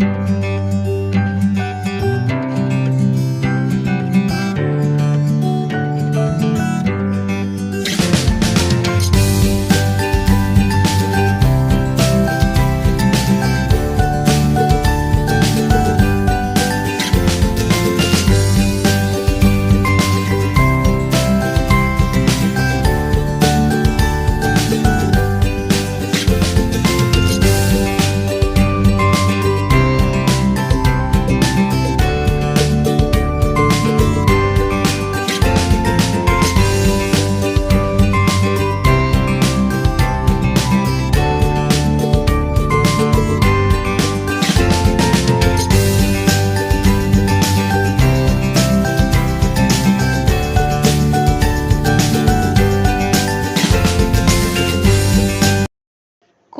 you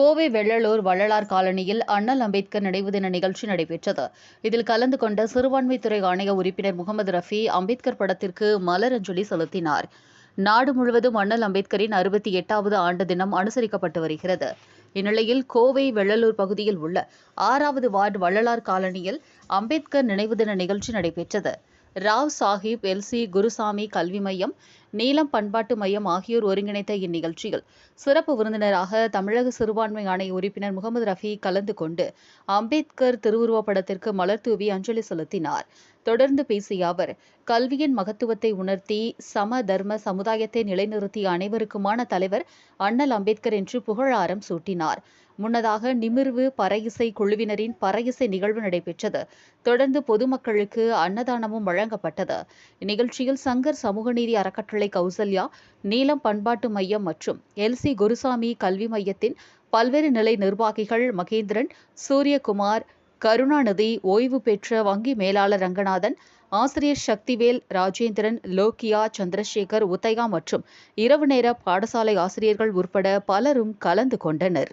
Kovai Vellalur Vallalar காலனியில் அண்ணல் அம்பேத்கர் நினைவு தின நிகழ்ச்சி நடைபெற்றது. இதில் கலந்து கொண்ட சிறுபான்மைத்துறை ஆணைய உறுப்பினர் முகமது ரஃபி அம்பேத்கர் படத்திற்கு மலரஞ்சலி செலுத்தினார். நாடு முழுவதும் அண்ணல் அம்பேத்கரின் அறுபத்தி எட்டாவது ஆண்டு தினம் அனுசரிக்கப்பட்டு வருகிறது. இந்நிலையில் கோவை வெள்ளலூர் பகுதியில் உள்ள ஆறாவது வார்டு வள்ளலார் காலனியில் அம்பேத்கர் நினைவு தின நிகழ்ச்சி நடைபெற்றது. ராவ் சாஹிப் எல்சி குருசாமி கல்வி மையம் நீலம் பண்பாட்டு மையம் ஆகியோர் ஒருங்கிணைத்த இந்நிகழ்ச்சியில் சிறப்பு விருந்தினராக தமிழக சிறுபான்மை ஆணைய உறுப்பினர் முகமது ரஃபி கலந்து கொண்டு அம்பேத்கர் திருவுருவப்படத்திற்கு மலர் தூவி அஞ்சலி செலுத்தினார். தொடர்ந்து பேசிய அவர் கல்வியின் மகத்துவத்தை உணர்த்தி சம தர்ம சமுதாயத்தை நிலைநிறுத்திய அனைவருக்குமான தலைவர் அண்ணல் அம்பேத்கர் என்று புகழாரம் சூட்டினார். முன்னதாக நிமிர்வு பறையிசை குழுவினரின் பறையிசை நிகழ்வு நடைபெற்றது. தொடர்ந்து பொதுமக்களுக்கு அன்னதானமும் வழங்கப்பட்டது. இந்நிகழ்ச்சியில் சங்கர் சமூக நீதி அறக்கட்டளை கௌசல்யா நீலம் பண்பாட்டு மையம் மற்றும் எல்சி குருசாமி கல்வி மையத்தின் பல்வேறு நிலை நிர்வாகிகள் மகேந்திரன் சூரியகுமார் கருணாநிதி ஓய்வு பெற்ற வங்கி மேலாளர் ரங்கநாதன் ஆசிரியர் சக்திவேல் ராஜேந்திரன் லோக்கியா சந்திரசேகர் உத்தையா மற்றும் இரவு நேர பாடசாலை ஆசிரியர்கள் உட்பட பலரும் கலந்து கொண்டனர்.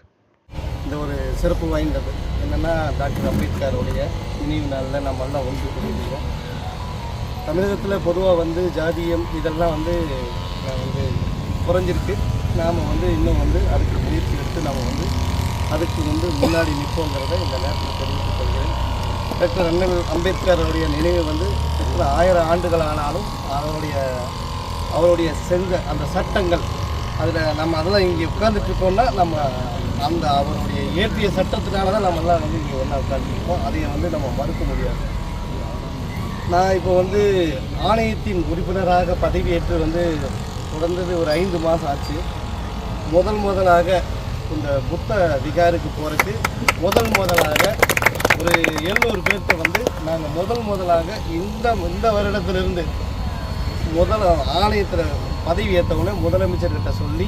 இந்த ஒரு சிறப்பு வாய்ந்தது. என்னன்னா டாக்டர் அம்பேத்கருடைய நினைவு நாளில் நம்ம எல்லாம் ஒன்று கூடியிருக்கிறோம் தமிழகத்தில் பொதுவாக வந்து ஜாதியம் இதெல்லாம் வந்து வந்து குறைஞ்சிருக்கு. நாம் வந்து இன்னும் வந்து அதுக்கு முயற்சி எடுத்து நாம் வந்து அதுக்கு வந்து முன்னாடி நிற்போங்கிறத இந்த நேரத்தில் தெரிவித்துக் கொள்கிறேன். டாக்டர் அண்ணல் அம்பேத்கருடைய நினைவு வந்து ஆயிரம் ஆண்டுகள் ஆனாலும் அவருடைய அவருடைய செஞ்ச அந்த சட்டங்கள் அதில் நம்ம அதெல்லாம் இங்கே உட்கார்ந்துட்டு நம்ம அந்த அவருடைய இயற்றிய சட்டத்தினால தான் நம்மெல்லாம் வந்து இங்கே ஒன்றா உட்காந்துருக்கோம் அதை வந்து நம்ம மறுக்க முடியாது. நான் இப்போ வந்து ஆணையத்தின் உறுப்பினராக பதவியேற்று வந்து தொடர்ந்தது ஒரு ஐந்து மாதம் ஆச்சு. முதல் முதலாக இந்த புத்த விகாருக்கு போகிறதுக்கு முதல் முதலாக ஒரு எழுநூறு பேர்த்த வந்து நாங்கள் முதல் முதலாக இந்த இந்த வருடத்திலிருந்து முதல் ஆலயத்தில் பதவி ஏற்றவுடனே முதலமைச்சர்கிட்ட சொல்லி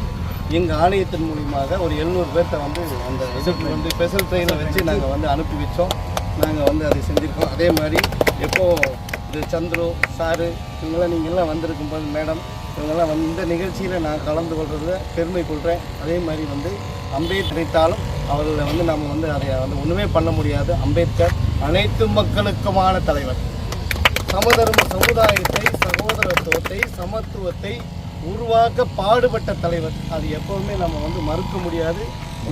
எங்கள் ஆலயத்தின் மூலியமாக ஒரு எழுநூறு பேர்த்த வந்து அந்த இதுக்கு வந்து ஸ்பெஷல் ட்ரெயினில் வச்சு நாங்கள் வந்து அனுப்பி வச்சோம். நாங்கள் வந்து அதை செஞ்சுருக்கோம். அதே மாதிரி எப்போது இது சந்துரு சாரு இவங்கெல்லாம் நீங்கள்லாம் வந்திருக்கும் போது மேடம் இவங்கெல்லாம் வந்து நிகழ்ச்சியில் நான் கலந்து கொள்றதுல பெருமை கொள்கிறேன் அதே மாதிரி வந்து அம்பேத்கர் நினைத்தாலும் அவர்களை வந்து நம்ம வந்து அதை வந்து ஒன்றுமே பண்ண முடியாது. அம்பேத்கர் அனைத்து மக்களுக்குமான தலைவர். சமதர்ம சமுதாயத்தை சகோதரத்துவத்தை சமத்துவத்தை உருவாக்க பாடுபட்ட தலைவர். அது எப்பவுமே நம்ம வந்து மறுக்க முடியாது.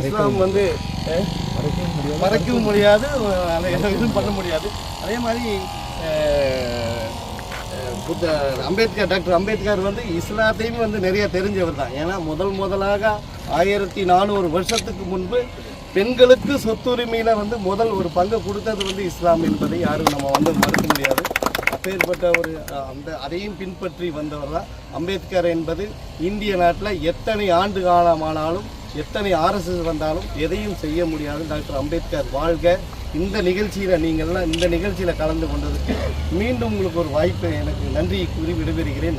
இஸ்லாம் வந்து மறைக்கவும் முடியாது. அதை எதுவும் பண்ண முடியாது. அதே மாதிரி புத்த அம்பேத்கர் டாக்டர் அம்பேத்கர் வந்து இஸ்லாத்தையும் வந்து நிறைய தெரிஞ்சவர் தான். ஏன்னா முதல் முதலாக ஆயிரத்தி நானூறு வருஷத்துக்கு முன்பு பெண்களுக்கு சொத்துரிமையில் வந்து முதல் ஒரு பங்கு கொடுத்தது வந்து இஸ்லாம் என்பதை யாரும் நம்ம வந்து மறுக்க முடியாது. அப்பேற்பட்ட ஒரு அந்த அதையும் பின்பற்றி வந்தவர் தான் அம்பேத்கர் என்பது. இந்திய நாட்டில் எத்தனை ஆண்டு காலமானாலும் எத்தனை ஆர்எஸ்எஸ் வந்தாலும் எதையும் செய்ய முடியாது. டாக்டர் அம்பேத்கர் வாழ்க. இந்த நிகழ்ச்சியில் நீங்கள்லாம் இந்த நிகழ்ச்சியில் கலந்து கொண்டதுக்கு மீண்டும் உங்களுக்கு ஒரு வாய்ப்பு எனக்கு நன்றி கூறி விடைபெறுகிறேன்.